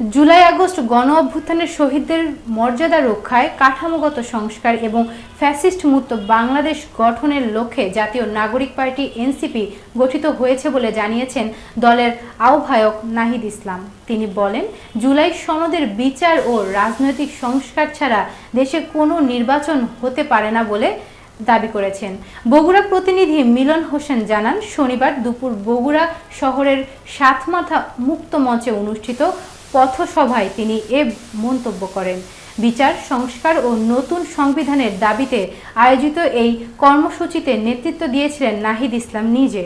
July August গণ অভ্যুত্থানের শহীদদের মর্যাদা রক্ষায় কাঠামোগত সংস্কার এবং ফ্যাসিস্ট মুক্ত বাংলাদেশ গঠনের লক্ষ্যে জাতীয় নাগরিক পার্টি এনসিপি গঠিত হয়েছে বলে জানিয়েছেন দলের আহ্বায়ক নাহিদ ইসলাম। তিনি বলেন, জুলাই সনদের বিচার ও রাজনৈতিক সংস্কার ছাড়া দেশে কোনো নির্বাচন হতে পারে না বলে দাবি করেছেন। বগুড়া প্রতিনিধি মিলন হোসেন জানান, শনিবার দুপুর বগুড়া শহরের সাতমাথা মুক্ত মঞ্চে অনুষ্ঠিত পথসভায় তিনি এ মন্তব্য করেন। বিচার, সংস্কার ও নতুন সংবিধানের দাবিতে আয়োজিত এই কর্মসূচিতে নেতৃত্ব দিয়েছিলেন নাহিদ ইসলাম নিজে।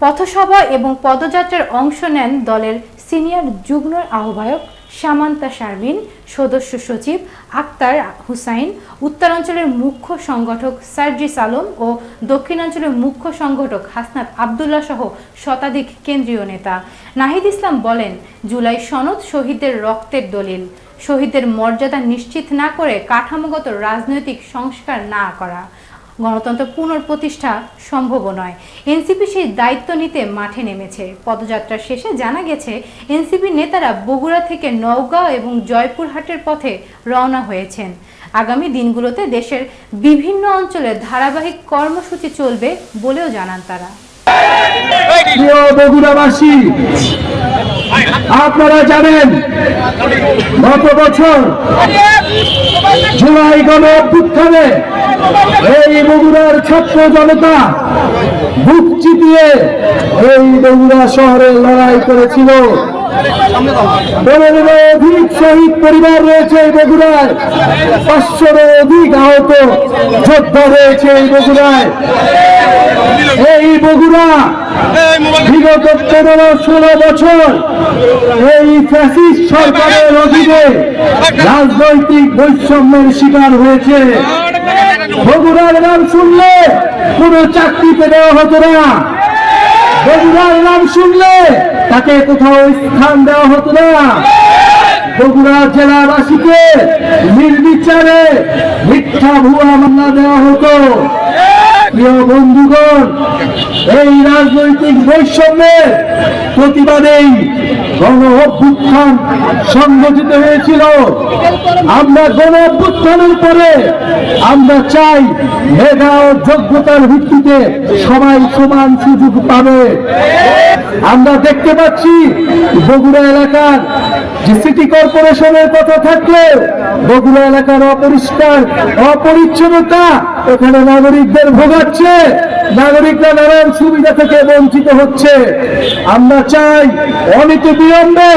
পথসভা এবং পদযাত্রার অংশ নেন দলের সিনিয়র যুগ্ম আহ্বায়ক সামান্তা শারমিন, সদস্য সচিব আক্তার হুসাইন, উত্তরাঞ্চলের মুখ্য সংগঠক সার্জিস আলম ও দক্ষিণাঞ্চলের মুখ্য সংগঠক হাসনাত আবদুল্লাহ সহ শতাধিক কেন্দ্রীয় নেতা। নাহিদ ইসলাম বলেন, জুলাই সনদ শহীদদের রক্তের দলিল। শহীদদের মর্যাদা নিশ্চিত না করে কাঠামোগত রাজনৈতিক সংস্কার না করা। গণতন্ত্র পুনঃপ্রতিষ্ঠা সম্ভব নয়। এনসিপি সেই দায়িত্ব নিতে মাঠে নেমেছে। পদযাত্রা শেষে জানা গেছে এনসিপি নেতারা বগুড়া থেকে নওগাঁ এবং জয়পুরহাটের পথে রওনা হয়েছেন। আগামী দিনগুলোতে দেশের বিভিন্ন অঞ্চলে ধারাবাহিক কর্মসূচি চলবে বলেও জানান তারা। আপনারা জানেন, গত বছর জুলাই গণ অভ্যুত্থানে এই বগুড়ার ছাত্র জনতা বুক চিপিয়ে এই বগুড়া শহরে লড়াই করেছিল। পনেরো অধিক শহীদ পরিবার রয়েছে এই বগুড়ায় পাঁচশোর অধিক আহত যোদ্ধা রয়েছে এই বগুড়ায়। এই বগুড়া বিগত পনেরো ষোলো বছর এই ফ্যাসিস্ট সরকারের অধীনে রাজনৈতিক বৈষম্যের শিকার হয়েছে। বগুড়ার নাম শুনলে কোনো চাকরিতে দেওয়া হতো না। বগুড়ার নাম শুনলে তাকে কোথাও স্থান দেওয়া হতো না। বগুড়া জেলাবাসীকে নির্বিচারে মিথ্যা ভুয়া মামলা দেওয়া হতো। প্রিয় বন্ধুগণ, এই রাজনৈতিক বৈষম্যের প্রতিবাদেই গণ অভ্যুত্থান সংগঠিত হয়েছিল। আমরা গণ অভ্যুত্থানের পরে আমরা চাই মেধা ও যোগ্যতার ভিত্তিতে সবাই সমান সুযোগ পাবে। আমরা দেখতে পাচ্ছি বগুড়া এলাকার যে সিটি কর্পোরেশনের কথা থাকলে বগুড়া এলাকার অপরিষ্কার, অপরিচ্ছন্নতা ওখানে নাগরিকদের ভোগাচ্ছে। নাগরিকরা নানান সুবিধা থেকে বঞ্চিত হচ্ছে। আমরা চাই অনিত বিলম্বে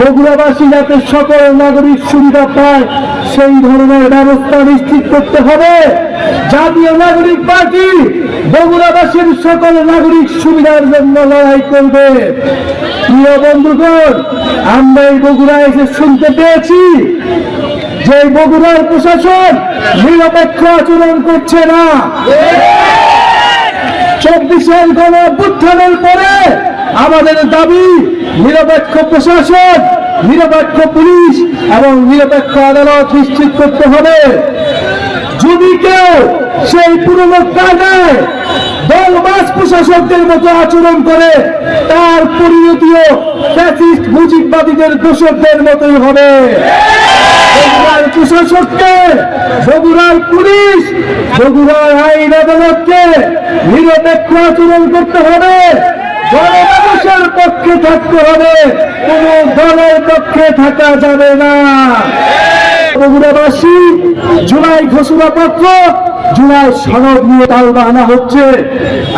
বগুড়াবাসী যাতে সকল নাগরিক সুবিধা পায়, সেই ধরনের ব্যবস্থা নিশ্চিত করতে হবে। জাতীয় নাগরিক পার্টি বগুড়াবাসীর সকল নাগরিক সুবিধার জন্য লড়াই করবে। প্রিয় বন্ধুগণ, আমরা এই বগুড়া এসে শুনতে পেয়েছি যে বগুড়ার প্রশাসন নিরপেক্ষ আচরণ করছে না। চব্বিশের গণ অভ্যুত্থানের পরে আমাদের দাবি নিরপেক্ষ প্রশাসন, নিরপেক্ষ পুলিশ এবং নিরপেক্ষ আদালত নিশ্চিত করতে হবে। যদি কেউ সেই পুরনো কায়দায় দলবাস প্রশাসকদের মতো আচরণ করে, তার পরিণতিও ফ্যাসিস্ট মুজিববাদীদের দোষকদের মতোই হবে। প্রশাসককে বগুড়ার পুলিশ বগুড়ার আইন আদালতকে নিরপেক্ষ আচরণ করতে হবে জনমানুষের পক্ষে থাকতে হবে, কোন দলের পক্ষে থাকা যাবে না। বগুড়াবাসী, জুলাই ঘোষণাপত্র, জুলাই সনদ নিয়ে তাল বাহানা হচ্ছে।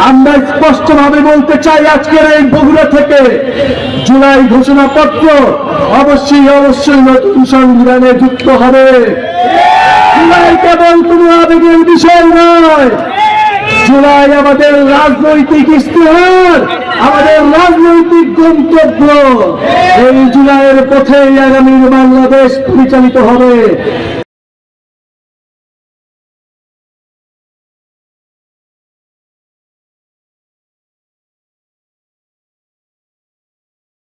আমরা স্পষ্ট ভাবে বলতে চাই আজকের এই বগুড়া থেকে, জুলাই ঘোষণাপত্র অবশ্যই অবশ্যই নতুন সংবিধানে যুক্ত হবে। জুলাই কেবল কোনো আবেগের বিষয় নয়। জুলাই আমাদের রাজনৈতিক ইস্তেহার, আমাদের রাজনৈতিক গন্তব্য। এই জুলাইয়ের পথে আগামীর বাংলাদেশ পরিচালিত হবে।